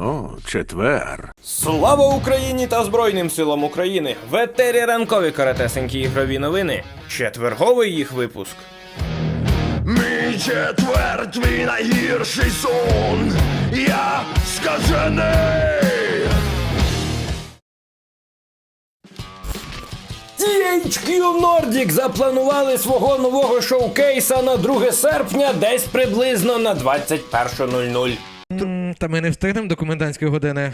О, четвер. Слава Україні та Збройним силам України! В етері ранкові каратесенькі ігрові новини. Четверговий їх випуск. Мій четвер, твій найгірший сон. Я скажений. THQ Nordic запланували свого нового шоукейса на 2 серпня десь приблизно на 21.00. Та ми не встигнемо до комендантської години.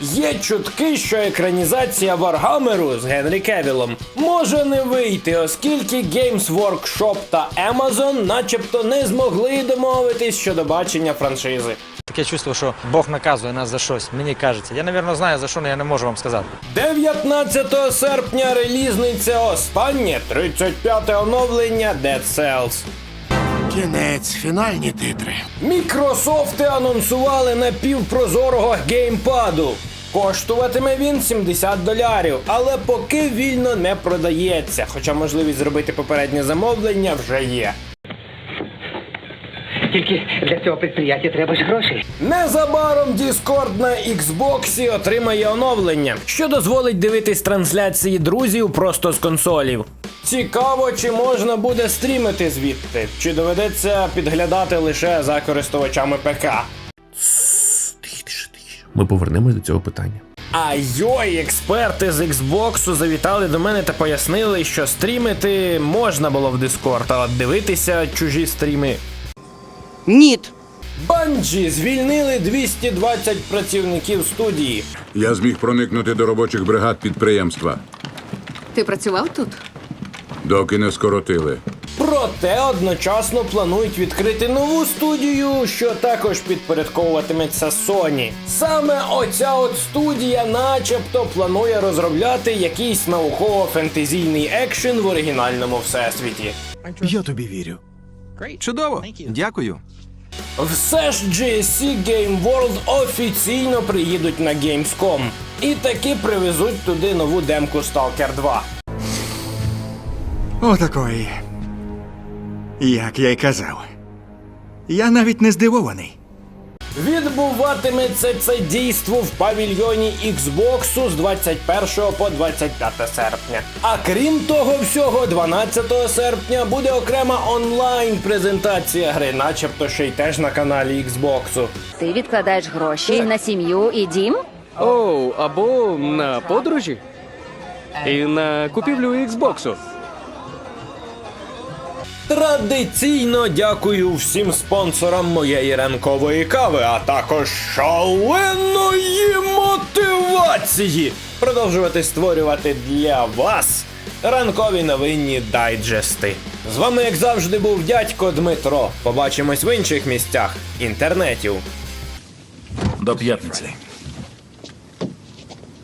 Є чутки, що екранізація Варгамеру з Генрі Кевілом може не вийти, оскільки Games Workshop та Amazon начебто не змогли домовитись щодо бачення франшизи. Таке чувство, що Бог наказує нас за щось. Мені кажеться. Я, напевно, знаю за що, але я не можу вам сказати. 19 серпня релізниця останнє 35 оновлення Dead Cells. Кінець, фінальні титри. Мікрософти анонсували напівпрозорого геймпаду. Коштуватиме він 70 долярів, але поки вільно не продається, хоча можливість зробити попереднє замовлення вже є. Тільки для цього підприємства треба ж грошей. Незабаром Discord на Xbox отримає оновлення, що дозволить дивитись трансляції друзів просто з консолів. Цікаво, чи можна буде стрімити звідти, чи доведеться підглядати лише за користувачами ПК. Ми повернемось до цього питання. А йой, експерти з Xbox завітали до мене та пояснили, що стрімити можна було в Discord, а от дивитися чужі стріми. Ніт. Банджі звільнили 220 працівників студії. Я зміг проникнути до робочих бригад підприємства, Ти працював тут? доки не скоротили. Проте одночасно планують відкрити нову студію, що також підпорядковуватиметься Sony. Саме оця от студія, начебто, планує розробляти якийсь науково-фентезійний екшен в оригінальному всесвіті. Я тобі вірю. Чудово, дякую. Все ж GSC Game World офіційно приїдуть на Gamescom. І таки привезуть туди нову демку Stalker 2. Отакої. Як я й казав. Я навіть не здивований. Відбуватиметься це дійство в павільйоні Xbox з 21 по 25 серпня. А крім того всього, 12 серпня буде окрема онлайн презентація гри, начебто ще й теж на каналі Xbox. Ти відкладаєш гроші на сім'ю і дім? Оу, або на подорожі. І на купівлю Xbox. Традиційно дякую всім спонсорам моєї ранкової кави, а також шаленої мотивації продовжувати створювати для вас ранкові новинні дайджести. З вами, як завжди, був дядько Дмитро. Побачимось в інших місцях інтернетів. До п'ятниці.